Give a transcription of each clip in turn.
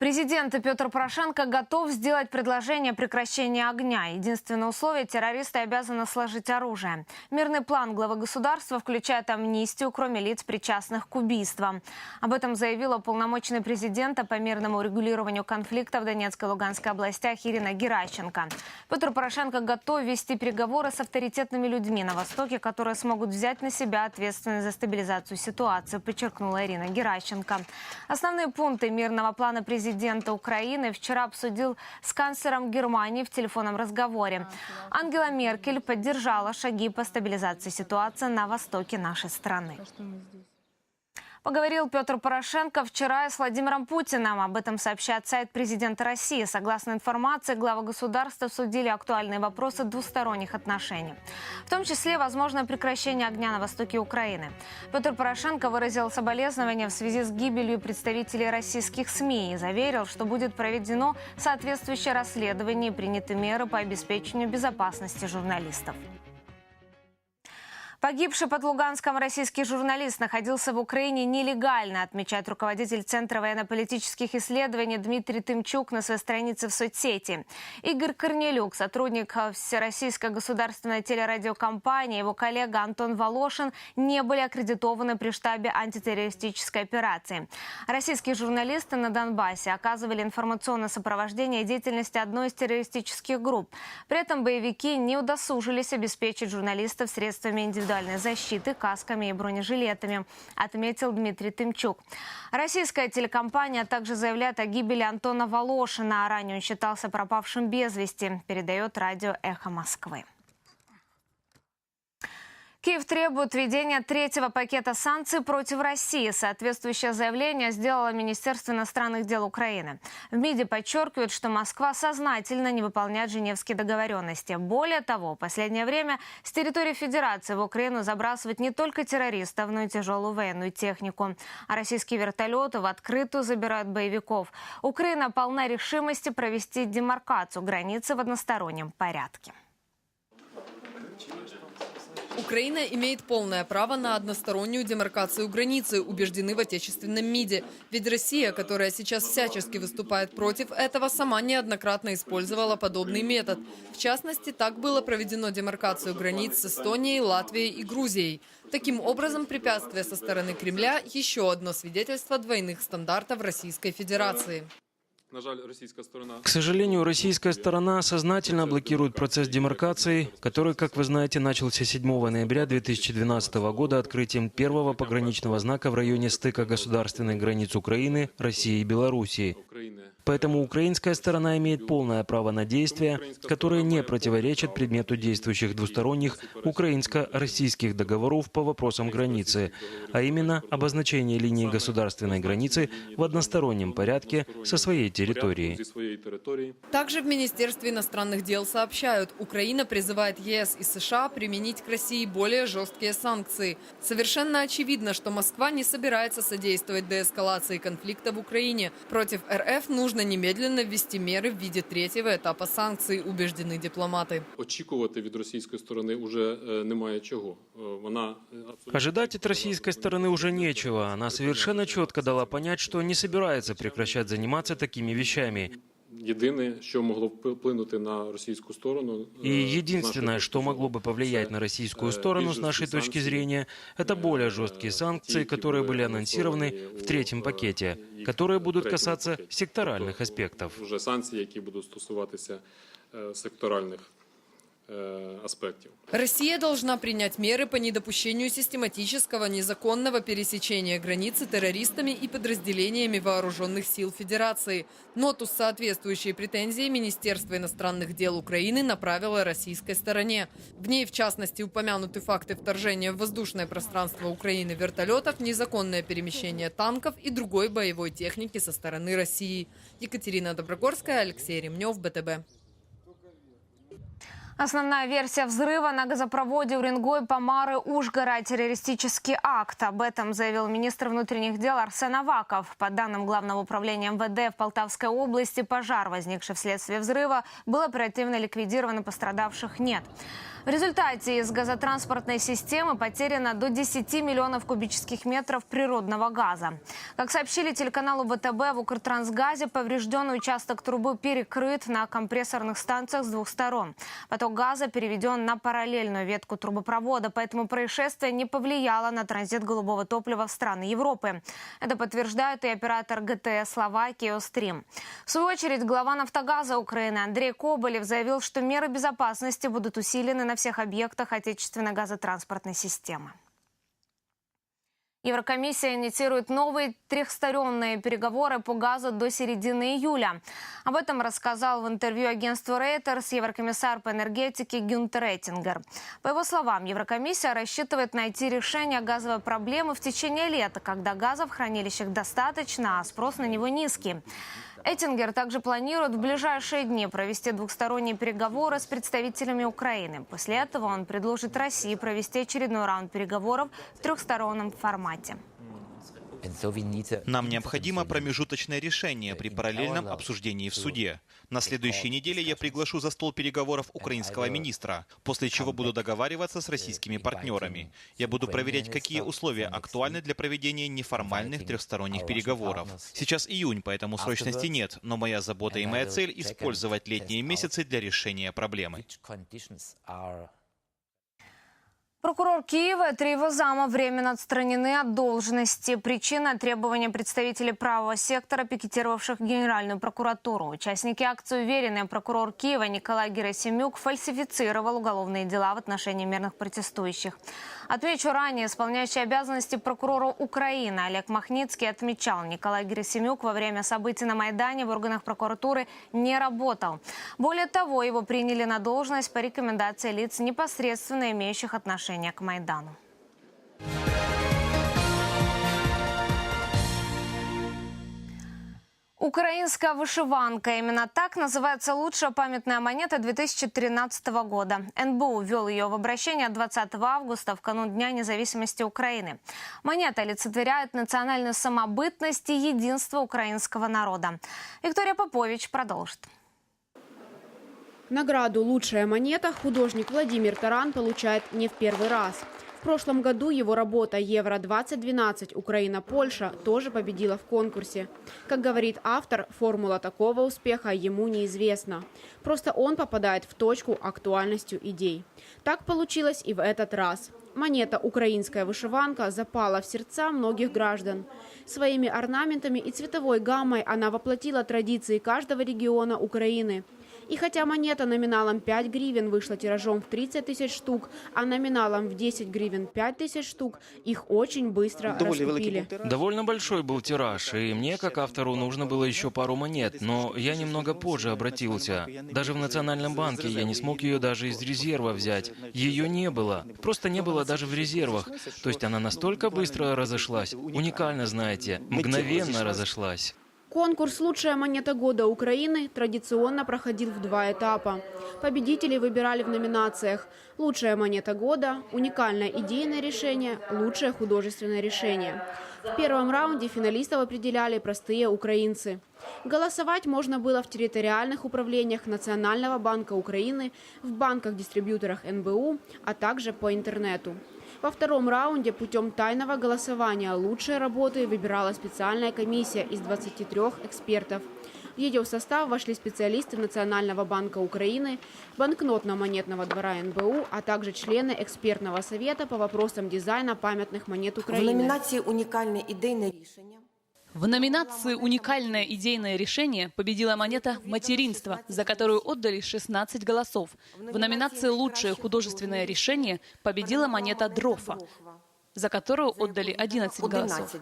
Президент Петр Порошенко готов сделать предложение прекращения огня. Единственное условие – террористы обязаны сложить оружие. Мирный план главы государства включает амнистию, кроме лиц, причастных к убийствам. Об этом заявила полномочный президента по мирному урегулированию конфликта в Донецкой и Луганской областях Ирина Геращенко. Петр Порошенко готов вести переговоры с авторитетными людьми на Востоке, которые смогут взять на себя ответственность за стабилизацию ситуации, подчеркнула Ирина Геращенко. Основные пункты мирного плана президента президента Украины вчера обсудил с канцлером Германии в телефонном разговоре. Ангела Меркель поддержала шаги по стабилизации ситуации на востоке нашей страны. Поговорил Петр Порошенко вчера с Владимиром Путиным. Об этом сообщает сайт президента России. Согласно информации, глава государства судили актуальные вопросы двусторонних отношений. В том числе, возможно, прекращение огня на востоке Украины. Петр Порошенко выразил соболезнования в связи с гибелью представителей российских СМИ и заверил, что будет проведено соответствующее расследование и приняты меры по обеспечению безопасности журналистов. Погибший под Луганском российский журналист находился в Украине нелегально, отмечает руководитель Центра военно-политических исследований Дмитрий Тымчук на своей странице в соцсети. Игорь Корнелюк, сотрудник Всероссийской государственной телерадиокомпании, его коллега Антон Волошин не были аккредитованы при штабе антитеррористической операции. Российские журналисты на Донбассе оказывали информационное сопровождение деятельности одной из террористических групп. При этом боевики не удосужились обеспечить журналистов средствами индивидуального индивидуальной защиты, касками и бронежилетами, отметил Дмитрий Тымчук. Российская телекомпания также заявляет о гибели Антона Волошина. Ранее он считался пропавшим без вести, передает радио «Эхо Москвы». Киев требует введения третьего пакета санкций против России. Соответствующее заявление сделало Министерство иностранных дел Украины. В МИДе подчеркивают, что Москва сознательно не выполняет женевские договоренности. Более того, в последнее время с территории Федерации в Украину забрасывают не только террористов, но и тяжелую военную технику. А российские вертолеты в открытую забирают боевиков. Украина полна решимости провести демаркацию границы в одностороннем порядке. Украина имеет полное право на одностороннюю демаркацию границы, убеждены в отечественном МИДе. Ведь Россия, которая сейчас всячески выступает против этого, сама неоднократно использовала подобный метод. В частности, так было проведено демаркацию границ с Эстонией, Латвией и Грузией. Таким образом, препятствие со стороны Кремля – еще одно свидетельство двойных стандартов Российской Федерации. К сожалению, российская сторона сознательно блокирует процесс демаркации, который, как вы знаете, начался 7 ноября 2012 года открытием первого пограничного знака в районе стыка государственных границ Украины, России и Белоруссии. Поэтому украинская сторона имеет полное право на действия, которые не противоречат предмету действующих двусторонних украинско-российских договоров по вопросам границы, а именно обозначение линии государственной границы в одностороннем порядке со своей территории. Также в Министерстве иностранных дел сообщают, Украина призывает ЕС и США применить к России более жесткие санкции. Совершенно очевидно, что Москва не собирается содействовать деэскалации конфликта в Украине. Против РФ нужно нужно немедленно ввести меры в виде третьего этапа санкций, убеждены дипломаты. Очікувати від російської сторони уже немає чого. Вона Ожидать от российской стороны уже нечего. Она совершенно четко дала понять, что не собирается прекращать заниматься такими вещами. Єдине, що могло вплинути на російську сторону, и единственное, что могло бы повлиять на российскую сторону с нашей точки зрения, это более жесткие санкции, которые были анонсированы в третьем пакете, которые будут касаться секторальных аспектов. Уже санкции, які будуть стосуватися секторальних аспектов. Россия должна принять меры по недопущению систематического незаконного пересечения границы террористами и подразделениями вооруженных сил Федерации. Ноту с соответствующей претензией Министерство иностранных дел Украины направило российской стороне. В ней, в частности, упомянуты факты вторжения в воздушное пространство Украины вертолетов, незаконное перемещение танков и другой боевой техники со стороны России. Екатерина Доброгорская, Алексей Ремнев, БТБ. Основная версия взрыва на газопроводе Уренгой, Помары, Ужгора – террористический акт. Об этом заявил министр внутренних дел Арсен Аваков. По данным Главного управления МВД в Полтавской области, пожар, возникший вследствие взрыва, был оперативно ликвидирован и пострадавших нет. В результате из газотранспортной системы потеряно до 10 миллионов кубических метров природного газа. Как сообщили телеканалу ВТБ, в Укртрансгазе поврежденный участок трубы перекрыт на компрессорных станциях с двух сторон. Поток газа переведен на параллельную ветку трубопровода, поэтому происшествие не повлияло на транзит голубого топлива в страны Европы. Это подтверждает и оператор ГТС Словакии «Острим». В свою очередь, глава «Нафтогаза» Украины Андрей Коболев заявил, что меры безопасности будут усилены на всех объектах отечественной газотранспортной системы. Еврокомиссия инициирует новые трехсторонние переговоры по газу до середины июля. Об этом рассказал в интервью агентству Reuters еврокомиссар по энергетике Гюнтер Эттингер. По его словам, Еврокомиссия рассчитывает найти решение газовой проблемы в течение лета, когда газа в хранилищах достаточно, а спрос на него низкий. Эттингер также планирует в ближайшие дни провести двухсторонние переговоры с представителями Украины. После этого он предложит России провести очередной раунд переговоров в трехстороннем формате. Нам необходимо промежуточное решение при параллельном обсуждении в суде. На следующей неделе я приглашу за стол переговоров украинского министра, после чего буду договариваться с российскими партнерами. Я буду проверять, какие условия актуальны для проведения неформальных трехсторонних переговоров. Сейчас июнь, поэтому срочности нет, но моя забота и моя цель – использовать летние месяцы для решения проблемы. Прокурор Киева три его зама временно отстранены от должности. Причина – требования представителей правого сектора, пикетировавших Генеральную прокуратуру. Участники акции уверены, прокурор Киева Николай Герасимюк фальсифицировал уголовные дела в отношении мирных протестующих. Отмечу ранее, исполняющий обязанности прокурора Украины Олег Махницкий отмечал, Николай Герасимюк во время событий на Майдане в органах прокуратуры не работал. Более того, его приняли на должность по рекомендации лиц, непосредственно имеющих отношение к Майдану. Украинская вышиванка. Именно так называется лучшая памятная монета 2013 года. НБУ ввел ее в обращение 20 августа в канун Дня независимости Украины. Монета олицетворяет национальную самобытность и единство украинского народа. Виктория Попович продолжит. Награду «Лучшая монета» художник Владимир Таран получает не в первый раз. В прошлом году его работа «Евро-2012. Украина-Польша» тоже победила в конкурсе. Как говорит автор, формула такого успеха ему неизвестна. Просто он попадает в точку актуальностью идей. Так получилось и в этот раз. Монета «Украинская вышиванка» запала в сердца многих граждан. Своими орнаментами и цветовой гаммой она воплотила традиции каждого региона Украины – и хотя монета номиналом 5 гривен вышла тиражом в 30 тысяч штук, а номиналом в 10 гривен 5 тысяч штук, их очень быстро раскупили. Довольно большой был тираж, и мне, как автору, нужно было еще пару монет, но я немного позже обратился. Даже в Национальном банке я не смог ее даже из резерва взять. Ее не было. Просто не было даже в резервах. То есть она настолько быстро разошлась. Уникально, знаете, мгновенно разошлась. Конкурс «Лучшая монета года Украины» традиционно проходил в два этапа. Победителей выбирали в номинациях «Лучшая монета года», «Уникальное идейное решение», «Лучшее художественное решение». В первом раунде финалистов определяли простые украинцы. Голосовать можно было в территориальных управлениях Национального банка Украины, в банках-дистрибьюторах НБУ, а также по интернету. Во втором раунде путем тайного голосования лучшие работы выбирала специальная комиссия из 23 экспертов. В ее состав вошли специалисты Национального банка Украины, банкнотно-монетного двора НБУ, а также члены экспертного совета по вопросам дизайна памятных монет Украины. В номинации «Унікальне ідейне рішення» В номинации «Уникальное идейное решение» победила монета «Материнство», за которую отдали 16 голосов. В номинации «Лучшее художественное решение» победила монета «Дрофа», за которую отдали 11 голосов.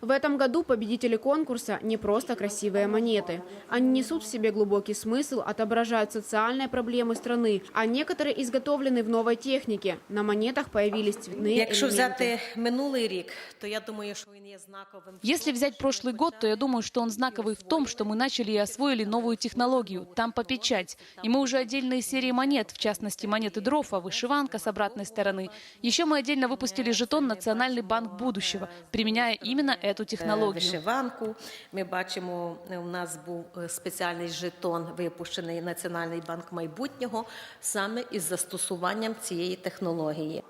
В этом году победители конкурса не просто красивые монеты. Они несут в себе глубокий смысл, отображают социальные проблемы страны, а некоторые изготовлены в новой технике. На монетах появились цветные Якщо элементы. взяти минулий рік, то я думаю, що він є знаковим. Если взять прошлый год, то я думаю, что он знаковый в том, что мы начали и освоили новую технологию – там по печать. И мы уже отдельные серии монет, в частности монеты Дрофа, вышиванка с обратной стороны. Еще мы отдельно выпустили жетон «Национальный банк будущего», применяя именно эту технологію. технологию. Вишиванку. Ми бачимо, е, у нас був е, спеціальний жетон, випущений Національний банк майбутнього, саме із застосуванням цієї технології.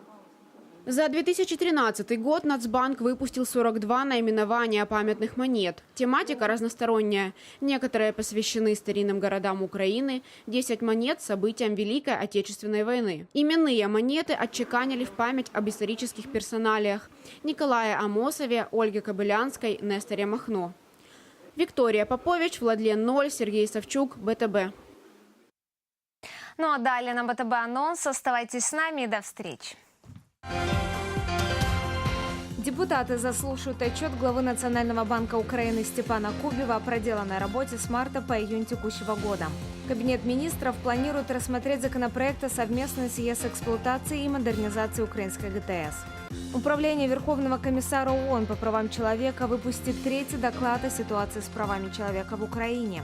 За 2013 год Нацбанк выпустил 42 наименования памятных монет. Тематика разносторонняя. Некоторые посвящены старинным городам Украины, 10 монет – событиям Великой Отечественной войны. Именные монеты отчеканили в память об исторических персоналиях – Николае Амосове, Ольге Кобылянской, Несторе Махно. Виктория Попович, Владлен Ноль, Сергей Савчук, БТБ. Ну а далее на БТБ анонс. Оставайтесь с нами и до встречи. Депутаты заслушают отчет главы Национального банка Украины Степана Кубева о проделанной работе с марта по июнь текущего года. Кабинет министров планирует рассмотреть законопроект о совместной съезд эксплуатации и модернизации украинской ГТС. Управление Верховного комиссара ООН по правам человека выпустит третий доклад о ситуации с правами человека в Украине.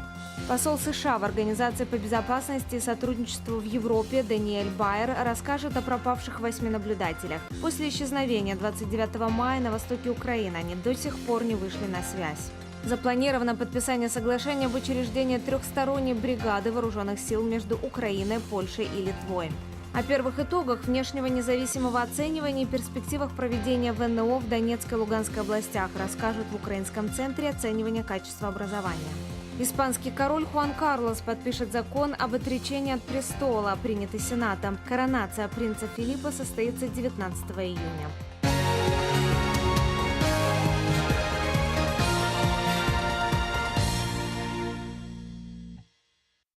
Посол США в Организации по безопасности и сотрудничеству в Европе Даниэль Байер расскажет о пропавших восьми наблюдателях. После исчезновения 29 мая на востоке Украины они до сих пор не вышли на связь. Запланировано подписание соглашения об учреждении трехсторонней бригады вооруженных сил между Украиной, Польшей и Литвой. О первых итогах внешнего независимого оценивания и перспективах проведения ВНО в Донецкой и Луганской областях расскажут в Украинском центре оценивания качества образования. Испанский король Хуан Карлос подпишет закон об отречении от престола, принятый Сенатом. Коронация принца Филиппа состоится 19 июня.